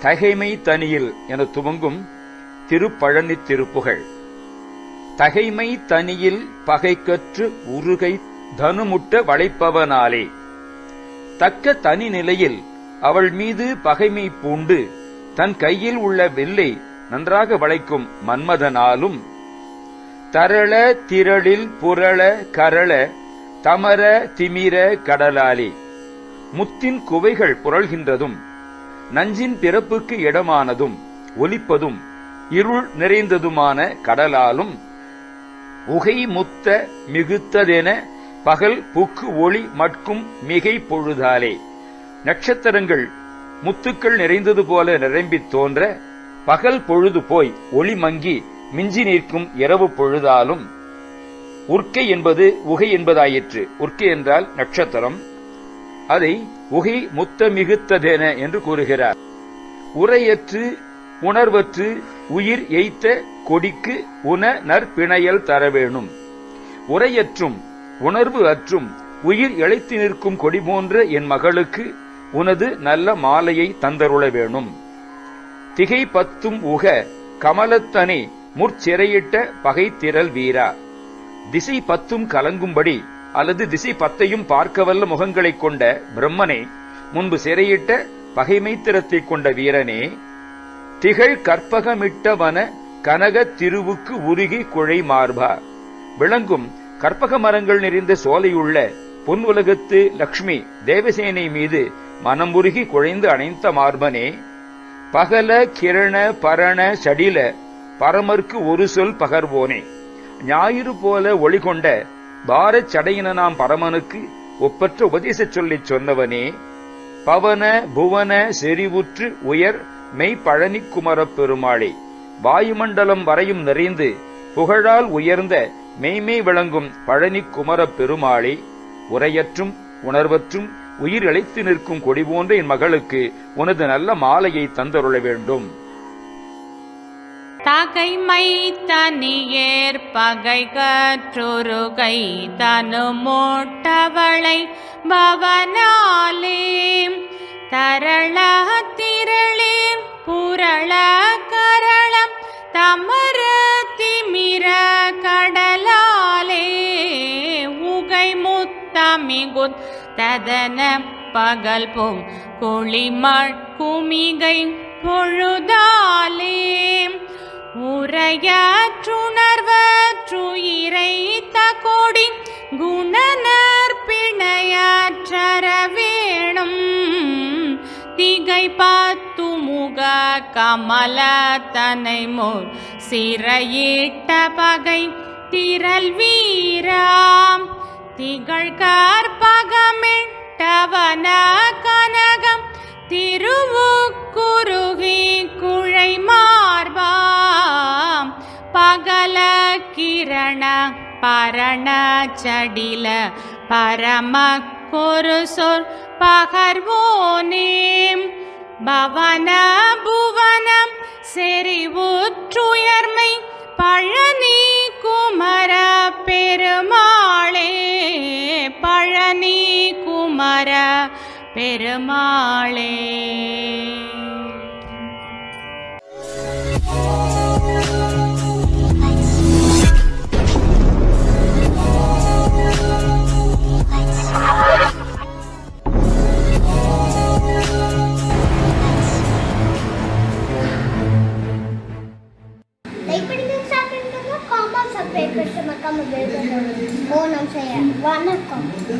தகைமை தனியில் என துவங்கும் திருப்பழனி திருப்புகழ் தகைமை தனியில் பகைக்கற்று உருகை தனுமுட்ட வளைப்பவனாலே. தக்க தனி நிலையில் அவள் மீது பகைமை பூண்டு தன் கையில் உள்ள வெள்ளை நன்றாக வளைக்கும் மன்மதனாலும் தரள திரளில் புரள கரள தமர திமிர கடலாலே. முத்தின் குவைகள் புரள்கின்றதும் நஞ்சின் பிறப்புக்கு இடமானதும் ஒலிப்பதும் இருள் நிறைந்ததுமான கடலாலும் உகை முத்த மிகுத்ததென பகல் புக்கு ஒளி மட்கும் மிகை பொழுதாலே. நட்சத்திரங்கள் முத்துக்கள் நிறைந்தது போல நிரம்பித் தோன்ற பகல் பொழுது போய் ஒளி மங்கி மிஞ்சி நிற்கும் இரவு பொழுதாலும். உர்க்கை என்பது உகை என்பதாயிற்று. உர்க்கை என்றால் நட்சத்திரம். அதை உகை முத்த மிகுத்ததென என்று கூறுகிறார். உரையற்று உணர்வற்று உயிர் எய்த்த கொடிக்கு உன நற்பிணையல் தர வேணும் உரையற்றும் உணர்வு அற்றும் உயிர் இழைத்து நிற்கும் கொடி போன்ற என் மகளுக்கு உனது நல்ல மாலையை தந்தருள வேணும். திகை பத்தும் உக கமலத்தனே முற்சிறையிட்ட பகைத்திரள் வீரா. திசை பத்தும் கலங்கும்படி அல்லது திசை பத்தையும் பார்க்கவல்ல முகங்களைக் கொண்ட பிரம்மனே முன்பு சிறையிட்ட பகைமைத்திரத்தைக் கொண்ட வீரனே திகழ் கற்பகமிட்டவன கனக திருவுக்கு உருகி குழை மார்பா. விளங்கும் கற்பக மரங்கள் நிறைந்த சோலையுள்ள பொன் உலகத்து லக்ஷ்மி தேவசேனை மீது மனம் உருகி குழைந்து அணைந்த மார்பனே பகல கிரண பரண சடில பரமர்க்கு ஒரு சொல் பகர்வோனே. ஞாயிறு போல ஒளிகொண்ட கொண்ட சடையின நாம் பரமனுக்கு ஒப்பற்ற உபதேச சொல்லிச் சொன்னவனே பவன புவன செறிவுற்று உயர் மெய் பழனி குமரப் பெருமாளே. வாயுமண்டலம் வரையும் நிறைந்து புகழால் உயர்ந்த மெய்மை விளங்கும் பழனி குமர பெருமாளே உரையற்றும் உணர்வற்றும் உயிர் இழைத்து நிற்கும் கொடி போன்ற என் மகளுக்கு உனது நல்ல மாலையை தந்தருள வேண்டும். தகைமை தனியேற் பகை கற்றுருகை தனு மூட்டவளை பவனாலே தரள திரளே புரள கரளம் தமர முத்தமிகுத் ததன பகல் போம் குளிமழ் குமிகை பொழுதாலே. உரையாற்றுணர்வற்றுயிரைத்த தகோடி குணனர் பிணையாற்றர வேணும் திகை பார்த்து முக கமல தனை மோர் சிறையிட்ட பகை திரள் வீராம். திகழ் பகல கிரண பரண சடில பரம கொரு சொற் பகர்வோனேம். பவன புவனம் செறிவுற்றுயர்மை பழனி குமர பெருமாளே. பழனி குமர பெருமாளே. ಇಪ್ಪಟಿಗೆ ಸಾಕು ಕಾಮನ್ ಸಬ್ಜೆಕ್ಟ್ ಮಾಡ್ಕೊಂಡು ಬೇರೆ ಓ ನಮ್ಮ ಸೈ ಒನ್ ಅಕ್ಕ